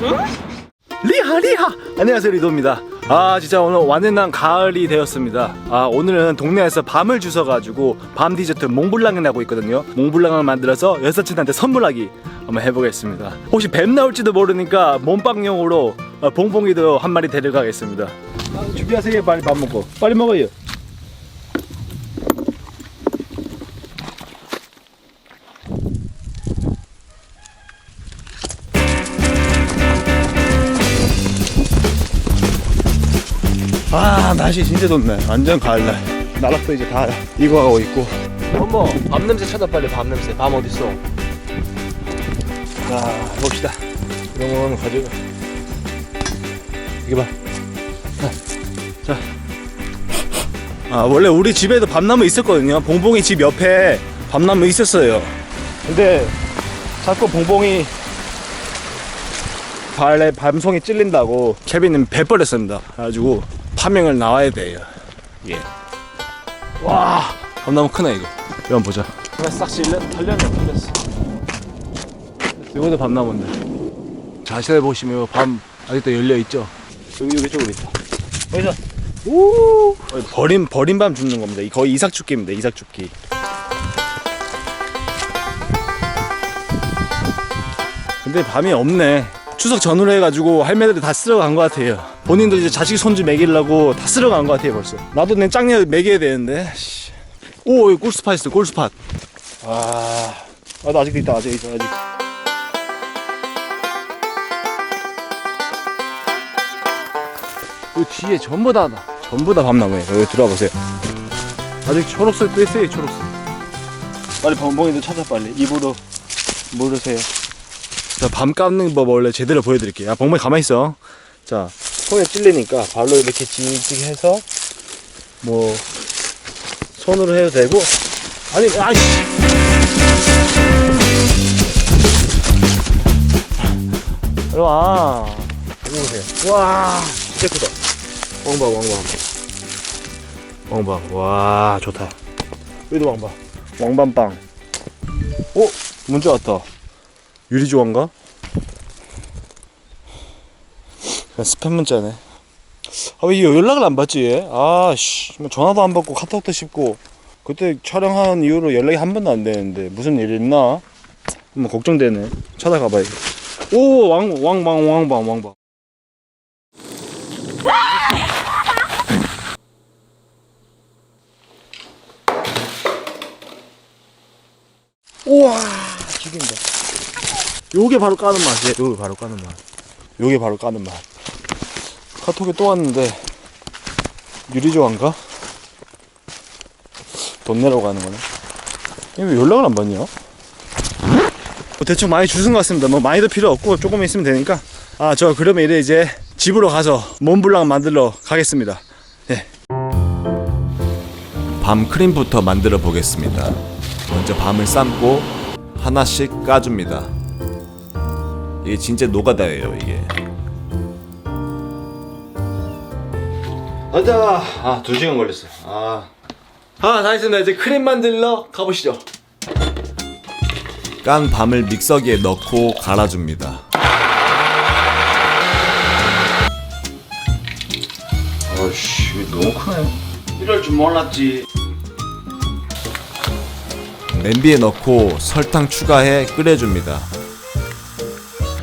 리하 리하! 안녕하세요 리도입니다. 아 진짜 오늘 완연한 가을이 되었습니다. 아 오늘은 동네에서 밤을 주워가지고 밤 디저트 몽블랑을 나고 있거든요. 몽블랑을 만들어서 여사친한테 선물하기 한번 해보겠습니다. 혹시 뱀 나올지도 모르니까 몸빵용으로 어, 봉봉이도 한 마리 데려가겠습니다. 아, 준비하세요. 빨리 밥 먹고. 빨리 먹어요 날씨 진짜 좋네. 완전 가을날. 나락도 이제 다 익어가고 있고. 어머 밤 냄새 찾아 빨리 밤 냄새. 밤 어딨어? 자 봅시다. 이런 거는 가지고. 이게 봐. 자. 아 원래 우리 집에도 밤나무 있었거든요. 봉봉이 집 옆에 밤나무 있었어요. 근데 자꾸 봉봉이 발에 밤송이 찔린다고 케빈은 배 버렸습니다. 그래가지고 파명을 나와야 돼요 예. 와 밤나무 크네 이거 한번 보자 이거 싹 실려 털렸네 털렸어 이것도 밤나무인데 자세히 보시면 밤 아직도 열려 있죠. 여기 여기 쪽으로 있다. 여기서 오 버린 버린 밤 죽는 겁니다. 이 거의 이삭 죽기입니다. 이삭 죽기. 근데 밤이 없네. 추석 전후로 해가지고 할매들이 다 쓸어간 것 같아요. 본인도 이제 자식 손주 먹이려고 다 쓸어간 것 같아요 벌써. 나도 내 짱녀 먹여야 되는데. 씨. 오 여기 꿀스팟 있어 꿀스팟. 아, 아, 나 아직도 있다 아직 있어 아직. 이 뒤에 전부 다 전부 다 밤나무예요. 여기 들어와 보세요. 아직 초록색도 있어요, 초록색. 빨리 범봉이도 찾아 빨리 입으로 물으세요. 자, 밤 감는 법 원래 제대로 보여드릴게요. 아, 범봉이 가만히 있어. 자, 손에 찔리니까 발로 이렇게 찌직 해서 뭐 손으로 해도 되고 아니, 아이씨. 이리 와. 여기 보세요. 와, 진짜 크다. 왕방, 왕방. 왕방. 와, 좋다. 여기도 왕방. 왕방빵. 어? 문자 왔다. 유리조화인가? 그냥 스팸 문자네. 아, 왜 연락을 안 받지, 얘? 아, 씨. 뭐 전화도 안 받고 카톡도 씹고. 그때 촬영한 이후로 연락이 한 번도 안 되는데, 무슨 일 있나? 한번 걱정되네. 찾아가 봐야겠다. 오, 왕, 왕, 왕, 왕방, 왕방. 우와, 죽인다. 요게 바로 까는 맛이에요. 요게 바로 까는 맛. 요게 바로 까는 맛. 카톡에 또 왔는데, 유리조화인가? 돈 내러 가는 거네. 이왜 연락을 안 받냐? 뭐 대충 많이 주신 것 같습니다. 뭐 많이도 필요 없고 조금 있으면 되니까. 아, 저 그러면 이제 이제 집으로 가서 몬블랑 만들러 가겠습니다. 예. 밤 크림부터 만들어 보겠습니다. 먼저 밤을 삶고 하나씩 까줍니다. 이게 진짜 노가다예요, 이게. 가자. 아, 두 시간 걸렸어. 아. 아, 다 했습니다. 이제 크림 만들러 가보시죠. 깐 밤을 믹서기에 넣고 갈아줍니다. 아씨, 너무 크네. 이럴 줄 몰랐지. 냄비에 넣고 설탕 추가해 끓여줍니다.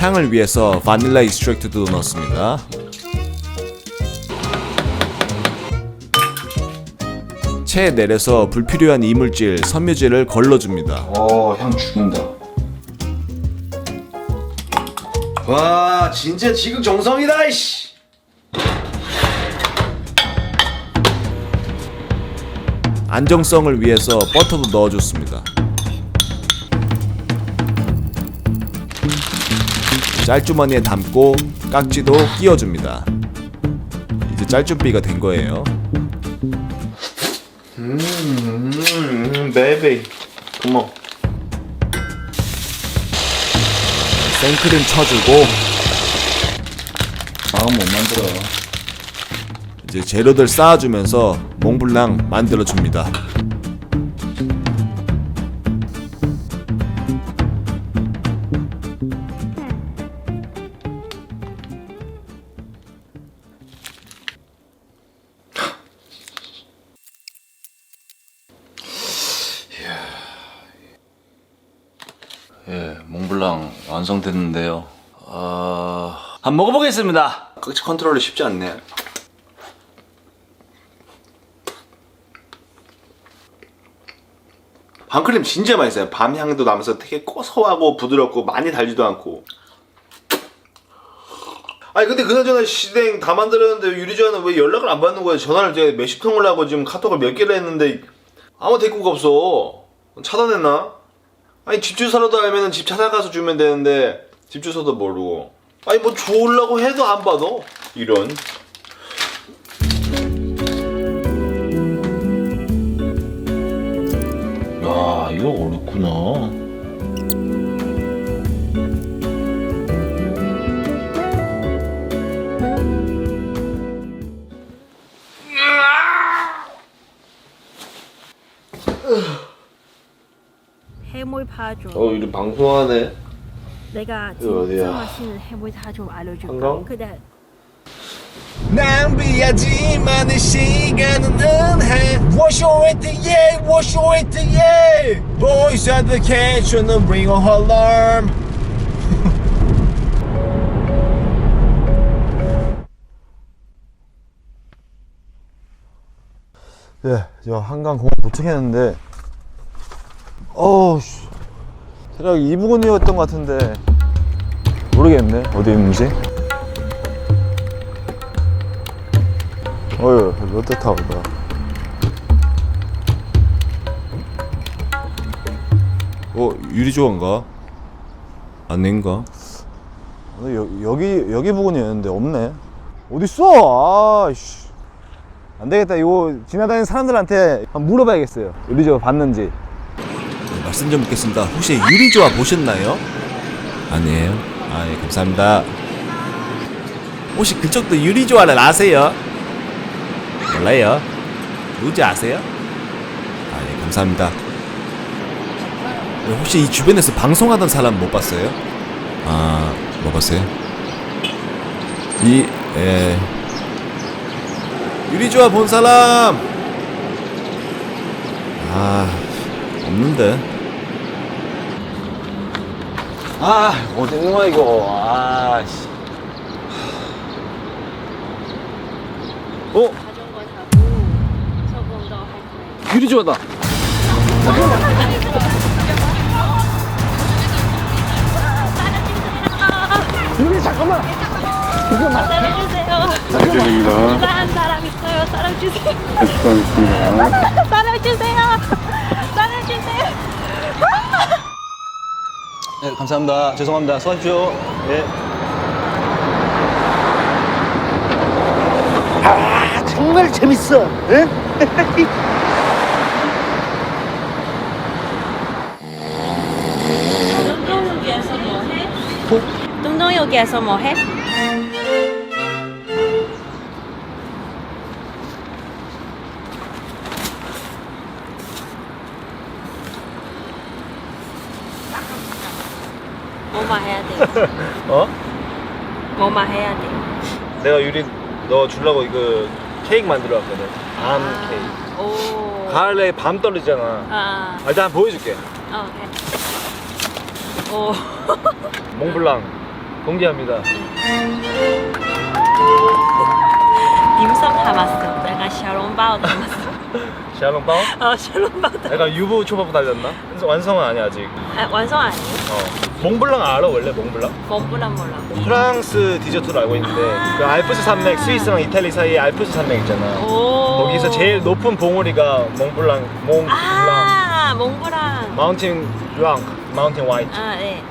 향을 위해서 바닐라 익스트랙트도 넣습니다. 체에 내려서 불필요한 이물질, 섬유질을 걸러줍니다. 어, 향 죽인다. 와, 진짜 지극 정성이다, 이씨. 안정성을 위해서 버터도 넣어줬습니다. 짤주머니에 담고 깍지도 끼워줍니다. 이제 짤주비가 된 거예요. 음, 베이비. 컴온. 생크림 쳐주고 마음 못 만들어. 이제 재료들 쌓아주면서 몽블랑 만들어줍니다. 됐는데요. 아, 한번 먹어보겠습니다. 컨트롤이 쉽지 않네. 밤크림 진짜 맛있어요. 밤 향도 나면서 되게 고소하고 부드럽고 많이 달지도 않고. 아니 근데 그나저나 시댕 다 만들었는데 유리조아는 왜 연락을 안 받는 거예요? 전화를 제가 몇십 통을 하고 지금 카톡을 몇 개를 했는데 아무 대꾸가 없어. 차단했나? 아니 집 주소라도 알면은 집 찾아가서 주면 되는데 집 주소도 모르고. 아니 뭐 주우려고 해도 안 받아. 이런. 야 이거 어렵구나. 해물 파줘. 어 이런 방송하네. 내가 이거 어디야? 진짜 맛있는 해물 파줘 알려줄까? 한강? 그래. 낭비하지만의 시간은 은해 Wash your it, yeah, wash your it, yeah Boys at the catch on the ring of alarm 예, 저 한강 공원 도착했는데, 어우, 씨. 대략 이 부근이었던 것 같은데, 모르겠네, 어디 있는지. 어휴, 롯데타워다. 어 유리조인가? 아닌가? 어, 여, 여기, 여기 부근이었는데, 없네. 어딨어? 아, 씨. 안 되겠다. 이거 지나다니는 사람들한테 한번 물어봐야겠어요. 유리조 봤는지. 네, 말씀 좀 묻겠습니다. 혹시 유리조아 보셨나요? 아니에요. 아, 예, 감사합니다. 혹시 그쪽도 유리조아를 아세요? 몰라요. 누군지 아세요? 아, 예, 감사합니다. 네, 혹시 이 주변에서 방송하던 사람 못 봤어요? 아, 못 봤어요? 이, 예. 유리조아 본 사람! 아, 없는데. 아 어디 있는 거야 이거. 아 씨. 어 자전거 타고 조금 더할 거예요. 유리조아다. 따라주세요. 따라한 사람 있어요. 따라주세요. 따라주세요. 따라주세요. 네, 감사합니다. 죄송합니다. 수고하십시오. 네. 정말 재밌어 응? 동동역에서 뭐 해? 동동역에서 뭐 해? 뭐만 해야 돼? 어? 뭐만 해야 돼? 내가 유리 너 주려고 이거 케이크 만들어 왔거든. 밤 케이크. 오. 가을에 밤 떨어지잖아. 아, 아, 일단 보여줄게. 어, 오케이. 오. 몽블랑 공개합니다. 딤섬 담았어. 내가 샤론바오 담았어. 어, 샤론바오 담았어. 내가 유부 초밥 달렸나? 그래서 완성은 아니야 아직. 아, 완성 아니에요? 어. 몽블랑 알아 원래 몽블랑? 몽블랑 몰라. 프랑스 디저트로 알고 있는데 아. 그 알프스 산맥 스위스랑 이탈리 사이에 알프스 산맥 있잖아. 오. 거기서 제일 높은 봉우리가 몽블랑 몽블랑 아, 몽블랑. 마운틴 블랑 마운틴 화이트. 아, 네.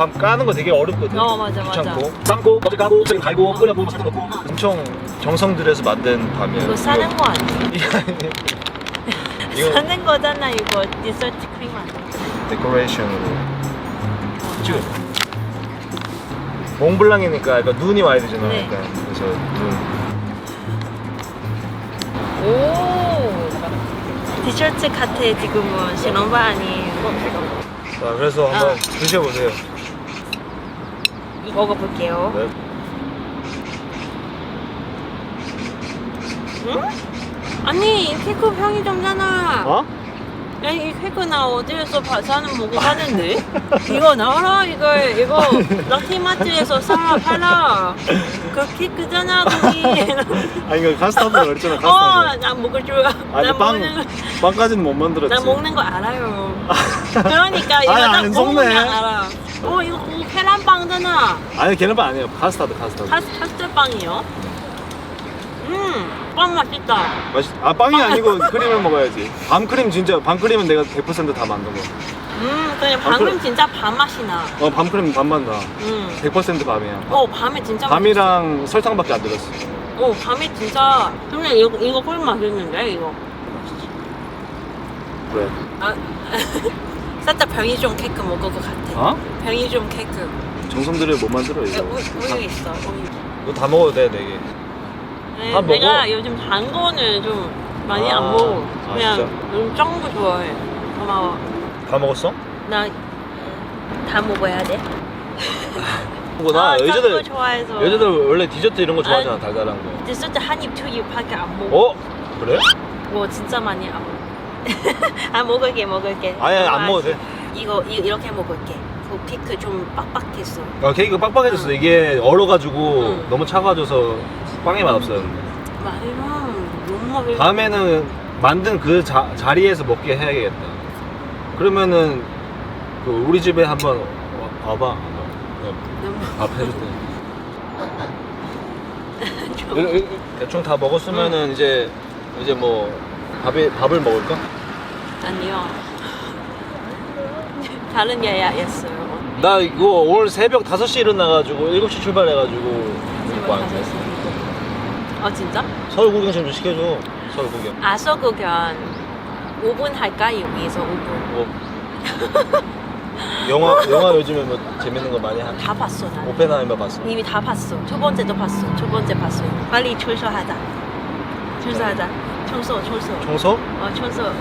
밤 까는 거 되게 어렵거든. 어, 맞아, 맞아. 귀찮고. 삶고, 거기 까고, 저기 갈고, 끓여보고, 뭐 넣고. 엄청 정성 들여서 만든 밤이야. 이거 사는 거 아니에요? 이거 사는 거잖아, 이거. 디저트 크림 아니야? 데코레이션으로. 지금 몽블랑이니까 약간 눈이 와야 되잖아. 네. 약간. 그래서 눈. 오. 디저트 같아, 지금은. 샤론바 아니에요. 자, 그래서 한번 아. 드셔보세요. 먹어볼게요. 네. 응? 아니, 케이크 편의점잖아. 어? 야, 이 케이크 나 어디에서 봐서는 먹어봤는데 이거 나와라 이거 이거 럭키마트에서 사 팔아 그 케이크잖아 거기 아니 이거 카스타드 그랬잖아 어나 먹을 줄 아니 나 빵 먹는 빵까지는 못 만들었지. 나 먹는 거 알아요 그러니까 이거 아니, 나안 속네. 먹으면 알아 어 이거 그 계란빵이잖아 아니 걔네빵 아니에요. 카스타드 카스타드. 카스, 카스텔빵이요 음 빵 맛있다 맛있. 아 빵이 아니고 크림을 먹어야지. 밤크림 진짜 밤크림은 내가 100%다 만든 거. 음 그냥 아, 방금 그래. 진짜 밤 맛이 나 어 밤크림 밤만 나. 음. 100% 밤이야. 어 밤에 진짜 밤이랑 설탕밖에 안 들었어. 맛있어. 어 밤에 진짜 근데 이거 이거 꿀 맛있는데 이거 왜? 아 살짝 병이좀 케이크 먹을 것 같아 어? 병이좀 케이크 정성들을 못 만들어 에, 이거. 우유, 우유 있어 우유 이거 다 먹어도 돼, 네 개. 네, 다 먹어? 내가 요즘 단 거는 좀 많이 아, 안 먹어 아, 그냥 진짜? 요즘 짠거 좋아해 고마워 다 먹었어? 나 다 먹어야 돼? 뭐나 아, 짠 거 여자들 좋아해서 여자들 원래 디저트 이런 거 좋아하잖아 아니. 달달한 거. 디저트 한입 투입밖에 안 먹어 어? 그래? 뭐 진짜 많이 안 먹어 아 먹을게 먹을게 아니, 아니, 안 먹어도 돼. 이거 이- 이렇게 먹을게 그 케이크 좀 빡빡했어 아 케이크 빡빡해졌어. 이게 얼어가지고 응. 너무 차가워져서 빵이 맛없어요. 맛있어 너무 맛있어 다음에는 만든 그 자, 자리에서 먹게 해야겠다. 그러면은 그 우리 집에 한번 와- 와봐. 너무 밥 해줄 때. 대충 다 먹었으면은 이제 이제 뭐 밥이 밥을 먹을까? 아니요 다른 예약했어요 나 이거 오늘 새벽 5시 일어나가지고 7시 출발해가지고 왔네. 5시. 어 진짜? 서울 구경 좀 시켜줘. 서울 구경. 아서 구경 5분 할까 여기서 5분 뭐 영화 영화 요즘에 뭐 재밌는 거 많이 하. 다 봤어 나 오펜하이머 봤어. 이미 다 봤어 첫 번째도 봤어 첫 번째 봤어 빨리 출소하자 출소하자 청소 청소 청소? 어 청소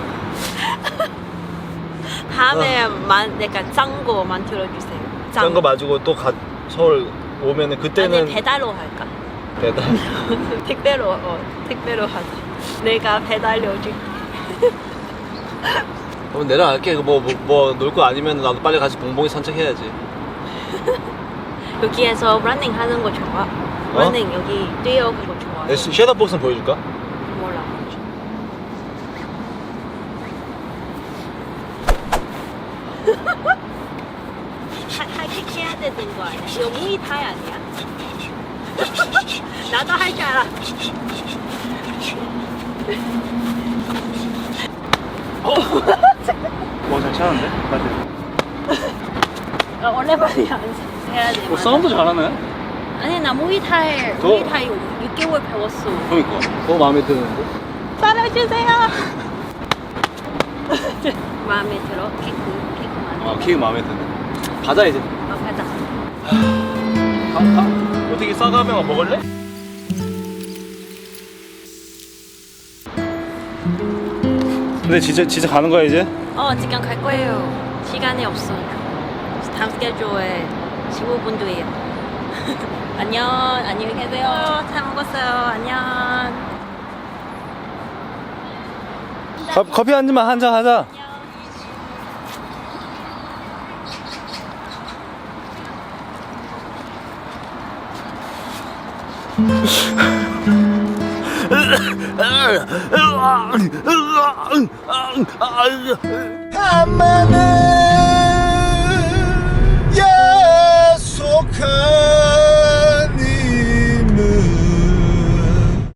다음에 만 내가 짠거 만들어주세요 그런 거 마주고 또 가, 서울 오면은 그때는 아니 배달로 할까? 배달. 택배로 어 택배로 하자 내가 배달료 줄게 그럼 내려갈게. 뭐뭐 놀거 아니면 나도 빨리 같이 봉봉이 산책해야지. 여기에서 러닝 하는 거 좋아 어? 러닝 여기 뛰어오는 거 좋아 내 시- 쉐더복스는 보여줄까? 몰라 하이킥 해야 되는 거 아니야? 이거 무이타이 아니야? 나도 할 줄 알아 뭐잘 차는데? 어, 오랜만에 안 해야 돼. 맞아. 어, 잘하네. 아니 나 무이타이 저- 무이타이 6개월 배웠어. 그러니까 너무 마음에 드는데. 따라주세요. 마음에 들어? 케이크 케이크 마음에. 아 케이크 마음에 드네. 가자 이제. 어, 가자. 가, 가. 어떻게 싸가면 먹을래? 근데 진짜 진짜 가는 거야 이제? 어 지금 갈 거예요. 시간이 없어. 다음 스케줄에 15분 뒤에요. 안녕 안녕히 계세요. 잘 먹었어요. 안녕. 커, 커피 한 잔만 한 잔 하자. 엄마는 약속한